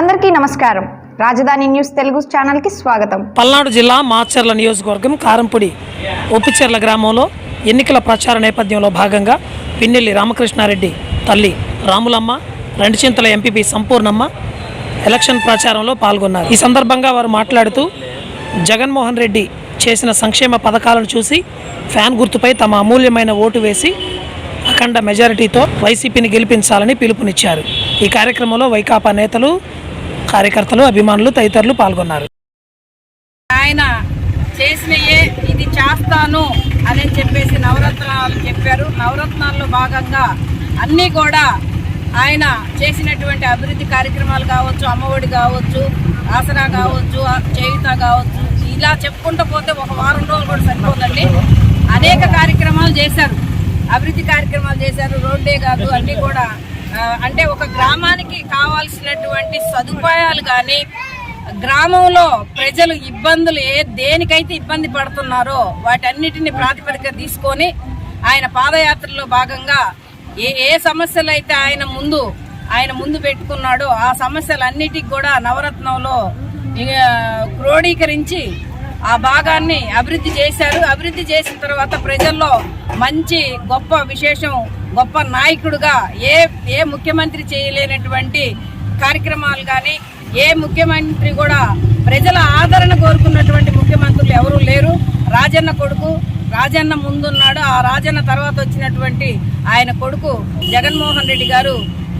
అందరికీ నమస్కారం. రాజధాని న్యూస్ తెలుగు ఛానల్కి స్వాగతం. పల్నాడు జిల్లా మాచర్ల నియోజకవర్గం కారంపొడి ఒప్పిచెర్ల గ్రామంలో ఎన్నికల ప్రచార నేపథ్యంలో భాగంగా పిన్నెల్లి రామకృష్ణారెడ్డి తల్లి రాములమ్మ రెండుచింతల ఎంపీపీ సంపూర్ణమ్మ ఎలక్షన్ ప్రచారంలో పాల్గొన్నారు. ఈ సందర్భంగా వారు మాట్లాడుతూ జగన్మోహన్ రెడ్డి చేసిన సంక్షేమ పథకాలను చూసి ఫ్యాన్ గుర్తుపై తమ అమూల్యమైన ఓటు వేసి అఖండ మెజారిటీతో వైసీపీని గెలిపించాలని పిలుపునిచ్చారు. ఈ కార్యక్రమంలో వైకాపా నేతలు కార్యకర్తలు అభిమానులు తదితరులు పాల్గొన్నారు. ఆయన చేసినయే ఇది చేస్తాను అని చెప్పేసి నవరత్నాలు చెప్పారు. నవరత్నాల్లో భాగంగా అన్నీ కూడా ఆయన చేసినటువంటి అభివృద్ధి కార్యక్రమాలు కావచ్చు అమ్మఒడి కావచ్చు ఆసరా కావచ్చు చేయుత కావచ్చు ఇలా చెప్పుకుంటూ పోతే ఒక వారం రోజులు కూడా సరిపోదండి. అనేక కార్యక్రమాలు చేశారు. అభివృద్ధి కార్యక్రమాలు చేశారు. రోడ్డే కాదు అన్నీ కూడా అంటే ఒక గ్రామానికి కావాల్సినటువంటి సదుపాయాలు కానీ గ్రామంలో ప్రజలు ఇబ్బందులు ఏ దేనికైతే ఇబ్బంది పడుతున్నారో వాటన్నిటిని ప్రాతిపదిక తీసుకొని ఆయన పాదయాత్రలో భాగంగా ఏ ఏ సమస్యలు అయితే ఆయన ముందు ఆయన ముందు పెట్టుకున్నాడో ఆ సమస్యలన్నిటికి కూడా నవరత్నంలో క్రోడీకరించి ఆ భాగాన్ని అభివృద్ధి చేశారు. అభివృద్ధి చేసిన తర్వాత ప్రజల్లో మంచి గొప్ప విశేషం గొప్ప నాయకుడుగా ఏ ఏ ముఖ్యమంత్రి చేయలేనటువంటి కార్యక్రమాలు కానీ ఏ ముఖ్యమంత్రి కూడా ప్రజల ఆదరణ కోరుకున్నటువంటి ముఖ్యమంత్రులు ఎవరూ లేరు. రాజన్న కొడుకు రాజన్న ముందున్నాడు. ఆ రాజన్న తర్వాత వచ్చినటువంటి ఆయన కొడుకు జగన్మోహన్ రెడ్డి గారు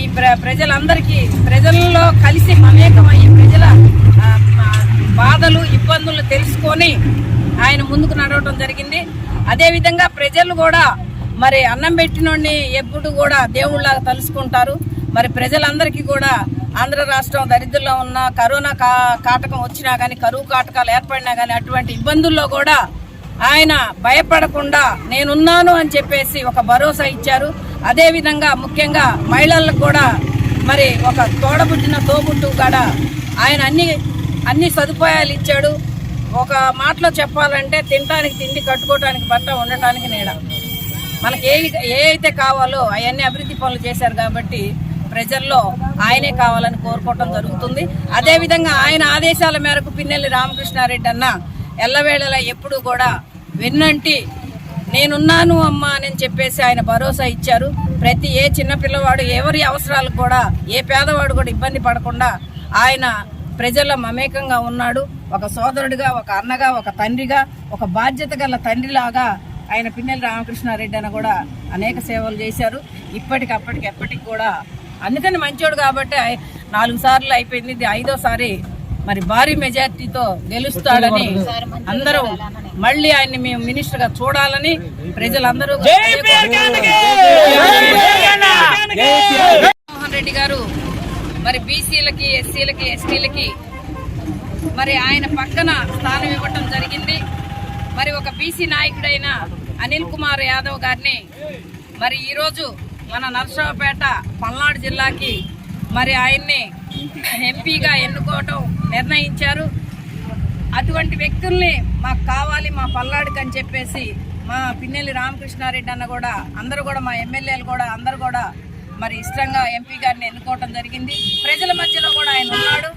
ఈ ప్ర ప్రజలందరికీ ప్రజల్లో కలిసి మమేకమయ్యి ప్రజల బాధలు ఇబ్బందులు తెలుసుకొని ఆయన ముందుకు నడవటం జరిగింది. అదేవిధంగా ప్రజలు కూడా మరి అన్నం పెట్టినోడిని ఎప్పుడు కూడా దేవుళ్ళలాగా తలుసుకుంటారు మరి ప్రజలందరికీ కూడా ఆంధ్ర రాష్ట్రం దరిద్రంలో ఉన్న కరోనా కా కాటకం వచ్చినా కానీ కరువు కాటకాలు ఏర్పడినా కానీ అటువంటి ఇబ్బందుల్లో కూడా ఆయన భయపడకుండా నేనున్నాను అని చెప్పేసి ఒక భరోసా ఇచ్చారు. అదేవిధంగా ముఖ్యంగా మహిళలకు కూడా మరి ఒక తోడబుట్టిన తోబుట్టు కూడా ఆయన అన్ని అన్ని సదుపాయాలు ఇచ్చాడు. ఒక మాటలో చెప్పాలంటే తినడానికి తిండి కట్టుకోవటానికి బట్ట ఉండటానికి నీడ. మనకి ఏ ఏ అయితే కావాలో అవన్నీ అభివృద్ధి పనులు చేశారు కాబట్టి ప్రజల్లో ఆయనే కావాలని కోరుకోవటం జరుగుతుంది. అదేవిధంగా ఆయన ఆదేశాల మేరకు పిన్నెల్లి రామకృష్ణారెడ్డి అన్న ఎల్లవేళలా ఎప్పుడు కూడా వెన్నంటి నేనున్నాను అమ్మా అని చెప్పేసి ఆయన భరోసా ఇచ్చారు. ప్రతి ఏ చిన్నపిల్లవాడు ఎవరి అవసరాలు కూడా ఏ పేదవాడు కూడా ఇబ్బంది పడకుండా ఆయన ప్రజల మమేకంగా ఉన్నాడు. ఒక సోదరుడిగా ఒక అన్నగా ఒక తండ్రిగా ఒక బాధ్యత గల తండ్రిలాగా ఆయన పిన్నెల రామకృష్ణారెడ్డి అని కూడా అనేక సేవలు చేశారు. ఇప్పటికప్పటికి ఎప్పటికి కూడా అందుకని మంచోడు కాబట్టి నాలుగు సార్లు అయిపోయింది. ఇది ఐదోసారి మరి భారీ మెజార్టీతో గెలుస్తాడని అందరం మళ్ళీ ఆయన్ని మేము మినిస్టర్గా చూడాలని ప్రజలందరూ జగన్మోహన్ రెడ్డి గారు మరి బీసీలకి ఎస్సీలకి ఎస్టీలకి మరి ఆయన పక్కన స్థానం ఇవ్వటం జరిగింది. మరి ఒక బీసీ నాయకుడైన అనిల్ కుమార్ యాదవ్ గారిని మరి ఈరోజు మన నరసరావుపేట పల్నాడు జిల్లాకి మరి ఆయన్ని ఎంపీగా ఎన్నుకోవటం నిర్ణయించారు. అటువంటి వ్యక్తుల్ని మాకు కావాలి మా పల్నాడుకి అని చెప్పేసి మా పిన్నెల్లి రామకృష్ణారెడ్డి అన్న కూడా అందరూ కూడా మా ఎమ్మెల్యేలు కూడా అందరూ కూడా మరి ఇష్టంగా ఎంపీ గారిని ఎన్నుకోవటం జరిగింది. ప్రజల మధ్యలో కూడా ఆయన ఉన్నాడు.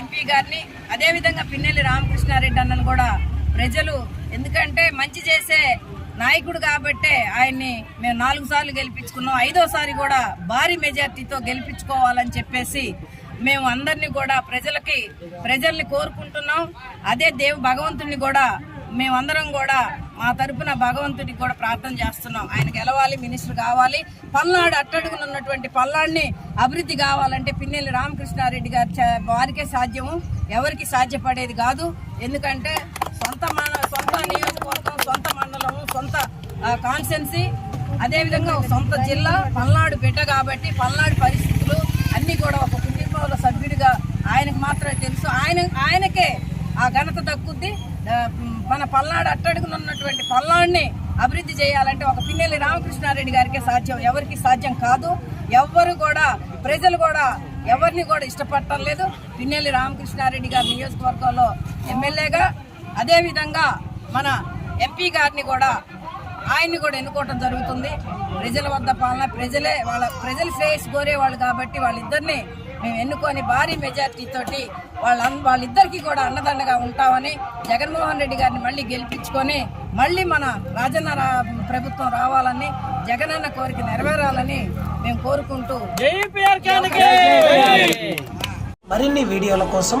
ఎంపీ గారిని అదేవిధంగా పిన్నెల్లి రామకృష్ణారెడ్డి అన్నను కూడా ప్రజలు ఎందుకంటే మంచి చేసే నాయకుడు కాబట్టే ఆయన్ని మేము నాలుగు సార్లు గెలిపించుకున్నాం. ఐదోసారి కూడా భారీ మెజార్టీతో గెలిపించుకోవాలని చెప్పేసి మేము అందరినీ కూడా ప్రజలకి ప్రజల్ని కోరుకుంటున్నాం. అదే దేవు భగవంతుడిని కూడా మేమందరం కూడా మా తరపున భగవంతుడికి కూడా ప్రార్థన చేస్తున్నాం. ఆయన గెలవాలి మినిస్టర్ కావాలి. పల్నాడు అట్టడుగున ఉన్నటువంటి పల్నాడిని అభివృద్ధి కావాలంటే పిన్నెల్లి రామకృష్ణారెడ్డి గారి చ- వారికే సాధ్యము. ఎవరికి సాధ్యపడేది కాదు. ఎందుకంటే సొంత మన సొంత నియోజకవర్గం సొంత మండలం సొంత కాన్స్టెన్సీ అదేవిధంగా ఒక సొంత జిల్లా పల్నాడు బిడ్డ కాబట్టి పల్నాడు పరిస్థితులు అన్నీ కూడా ఒక కుటుంబంలో సభ్యుడిగా ఆయనకు మాత్రమే తెలుసు. ఆయన ఆయనకే ఆ ఘనత దక్కుద్ది. మన పల్నాడు అట్టడుగునున్నటువంటి పల్నాడుని అభివృద్ధి చేయాలంటే ఒక పిన్నెల్లి రామకృష్ణారెడ్డి గారికే సాధ్యం. ఎవరికి సాధ్యం కాదు. ఎవ్వరు కూడా ప్రజలు కూడా ఎవరిని కూడా ఇష్టపడటం లేదు. పిన్నెల్లి రామకృష్ణారెడ్డి గారి నియోజకవర్గంలో ఎమ్మెల్యేగా అదేవిధంగా మన ఎంపీ గారిని కూడా ఆయన్ని కూడా ఎన్నుకోవటం జరుగుతుంది. ప్రజల వద్ద పాలన ప్రజలే వాళ్ళ ప్రజల శ్రేయస్సు కోరేవాళ్ళు కాబట్టి వాళ్ళిద్దరిని మేము ఎన్నుకొని భారీ మెజార్టీ తోటి వాళ్ళ వాళ్ళిద్దరికీ కూడా అండదండగా ఉంటామని జగన్మోహన్ రెడ్డి గారిని మళ్ళీ గెలిపించుకొని మళ్ళీ మన రాజన్న రా- ప్రభుత్వం రావాలని జగనన్న కోరిక నెరవేరాలని మేము కోరుకుంటూ మరిన్ని వీడియోల కోసం